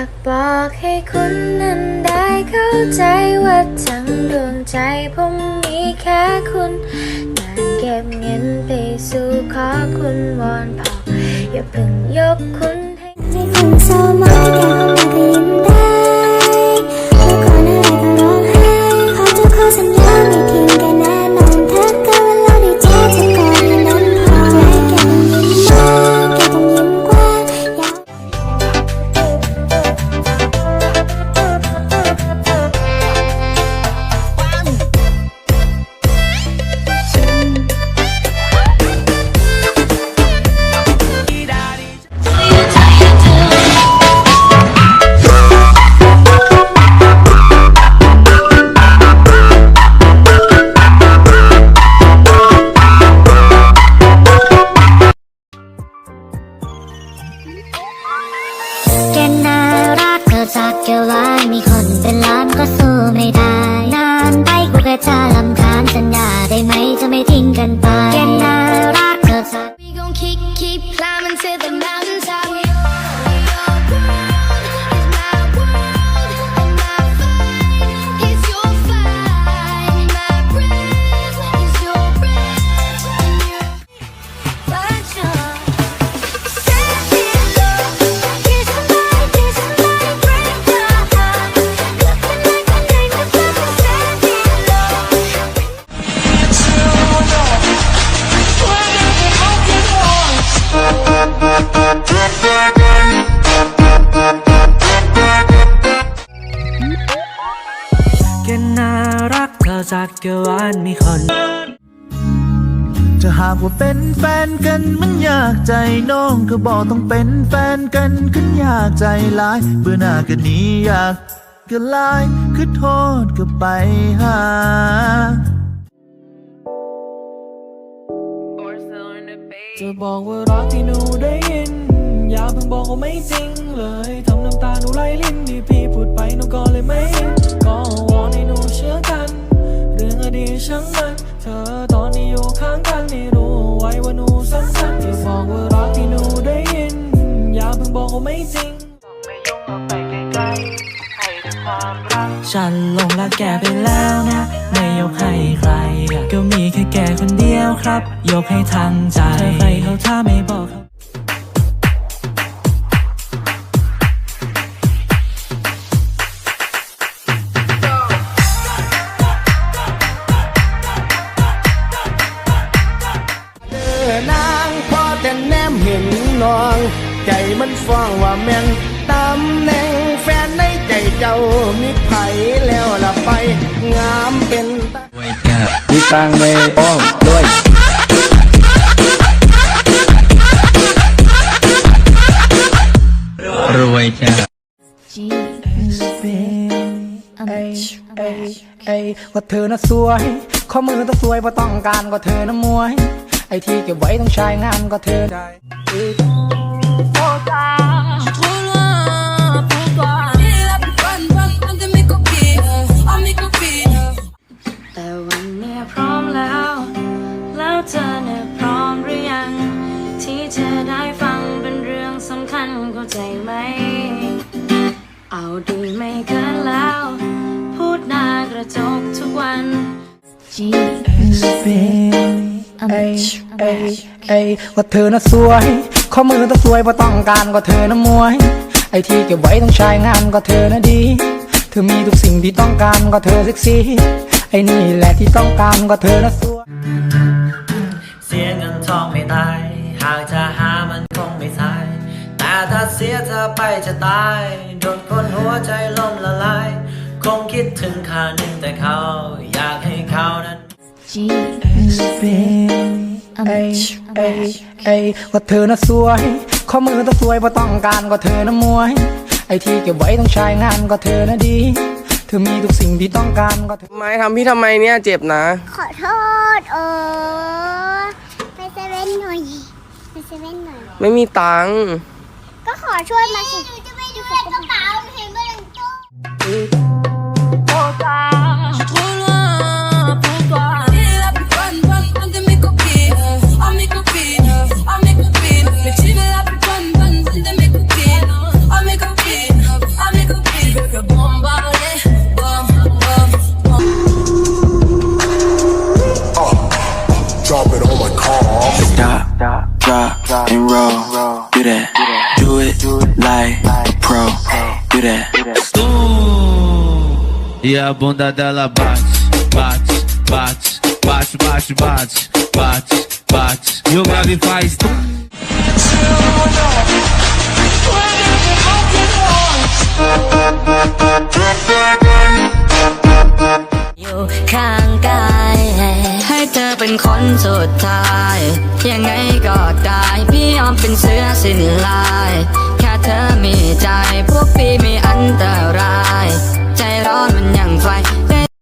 อยากบอกให้คุณนั้นได้เข้าใจว่าทั้งดวงใจผมมีแค่คุณงานเก็บเงินไปสู่ขอคุณวอนพออย่าเพิ่งยกคุณให้า จากเกวานมีคนจะหากว่าเป็นแฟนกันมันยากใจน้องก็บอกต้องเป็นแฟนกันขึ้นยากใจหลาย เบื่อหน้ากันนี้อยากก็ลายคือโทษก็ไปหาจะบอกว่ารักที่หนูได้ยิน อย่าเพิ่งบอกว่าไม่จริงเลยทำน้ำตาหนูไหลลิ้นที่พี่พูดไปหนูก็เลยไม่เห็นก็วอนให้หนูเชื่อกันเรื่องอ ดีช่างมันเธอตอนนี้อยู่ข้างกันให้รู้ไว้ว่าหนูสำคัญจะบอกว่ารักที่หนูได้ยิน อย่าเพิ่งบอกว่าไม่จริงไม่ยุ่งเอาไปไกลๆให้ความรักฉันลงรักแกไปแล้วนะ ไม่ยกให้ใคร ก็มีแค่แกคนเดียวครับ ยกให้ทั้งใจเธอใครเขาถ้าไม่บอก แม่นตำแหน่งแฟนในใจเจ้ามีไผแล้วละไป งามเป็นตามีตังค์ในอ้อมด้วยรวยจ้ะเอ้ยเอ้ยเอ้ยว่าเธอน่ะสวย ข้อมือต้องสวยเพราะต้องการก็เธอน่ะมวย ไอ้ที่เก็บไว้ต้องใช้งานก็เธอได้แาดีไม่เกินแล้ว พูดหน้ากระจกทุกวันเอ้ยเอ้ยเอ้ยว่าเธอน่ะสวย ข้อมือต้องสวยเพราะต้องการก็เธอน่ะมวย ไอที่เก็บไว้ต้องใช้งานก็เธอน่ะดี เธอมีทุกสิ่งที่ต้องการก็เธอเซ็กซี่ ไอ้นี่แหละที่ต้องการก็เธอน่ะสวย แต่ถ้าเสียเธอไปจะตาย โดนคนหัวใจล่มละลาย คงคิดถึงค่าหนึ่งแต่เขา อยากให้เขานั้นเอ้ยเอ้ยเอ้ยว่าเธอน่ะสวย ข้อมือต้องสวยเพราะต้องการก็เธอน่ะมวย ไอ้ที่เก็บไว้ต้องใช้งานก็เธอน่ะดี เธอมีทุกสิ่งที่ต้องการก็เธอ ไม้ทำพี่ทำไมเนี่ยเจ็บนะ ขอโทษเออไปเซเว่นหน่อย ไปเซเว่นหน่อย ไม่มีตังค์ก็ข อช่วยมาสิหนูจะไปดูในกระเป๋าเห็นบ้างตู้ E a bunda dela bate, bate, bate, bate, bate, bate, bate, bate. E o grave faz. tum. ”อยู่ข้างกายให้เธอเป็นคนสุดท้าย ยังไงก็ได้ พี่ยอมเป็นเสื้อสินลาย เธอมีใจ พวกพี่มีอันตราย ใจร้อนมันยังไฟ